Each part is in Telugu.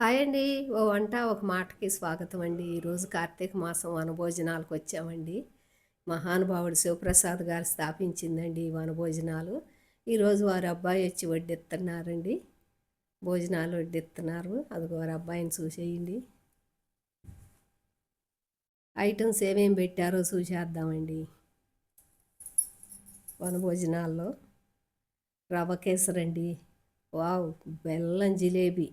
హాయ్ అండి. ఓ వంట ఒక మాటకి స్వాగతం అండి. ఈరోజు కార్తీక మాసం వనభోజనాలకు వచ్చామండి. మహానుభావుడు శివప్రసాద్ గారు స్థాపించిందండి ఈ వనభోజనాలు. ఈరోజు వారి అబ్బాయి వచ్చి వడ్డిస్తున్నారండి భోజనాలు వడ్డిస్తున్నారు అది వారి అబ్బాయిని చూసేయండి. ఐటమ్స్ ఏమేం పెట్టారో చూసేద్దామండి. వనభోజనాల్లో రవ కేసరండి. వావ్ బెల్లం జిలేబీ.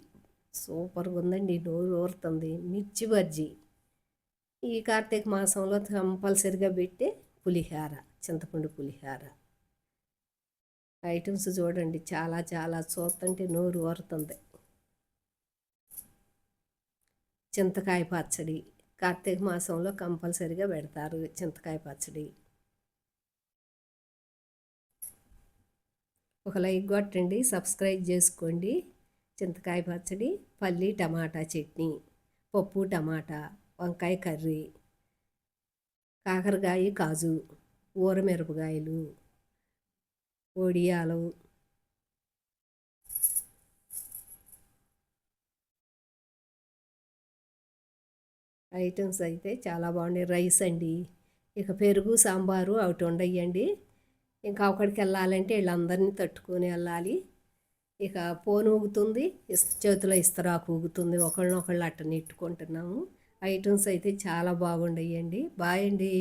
సూపర్గా ఉందండి నోరు ఊరుతుంది మిర్చి బజ్జీ. ఈ కార్తీక మాసంలో కంపల్సరిగా పెట్టే పులిహార చింతపండు పులిహార. ఐటమ్స్ చూడండి చాలా చాలా చూస్తుంటే నోరు ఊరుతుంది చింతకాయ పచ్చడి కార్తీక మాసంలో కంపల్సరిగా పెడతారు చింతకాయ పచ్చడి. ఒక లైక్ కొట్టండి సబ్స్క్రైబ్ చేసుకోండి. చింతకాయ పచ్చడి పల్లి టమాటా చట్నీ పప్పు టమాటా వంకాయ కర్రీ కాకరకాయ కాజు ఊరమిరపకాయలు ఒడియాలు ఐటమ్స్ అయితే చాలా బాగున్నాయి. రైస్ అండి ఇక పెరుగు సాంబారు అవి ఉండయండి. ఇంకా అక్కడికి వెళ్ళాలంటే వీళ్ళందరినీ తట్టుకొని వెళ్ళాలి. ఇక ఫోన్ ఊగుతుంది చేతిలో ఇస్తరాకు ఊగుతుంది ఒకళ్ళనొకళ్ళు అట్ట నెట్టుకుంటున్నాము. ఐటమ్స్ అయితే చాలా బాగుండయండి. బాయ్ అండి.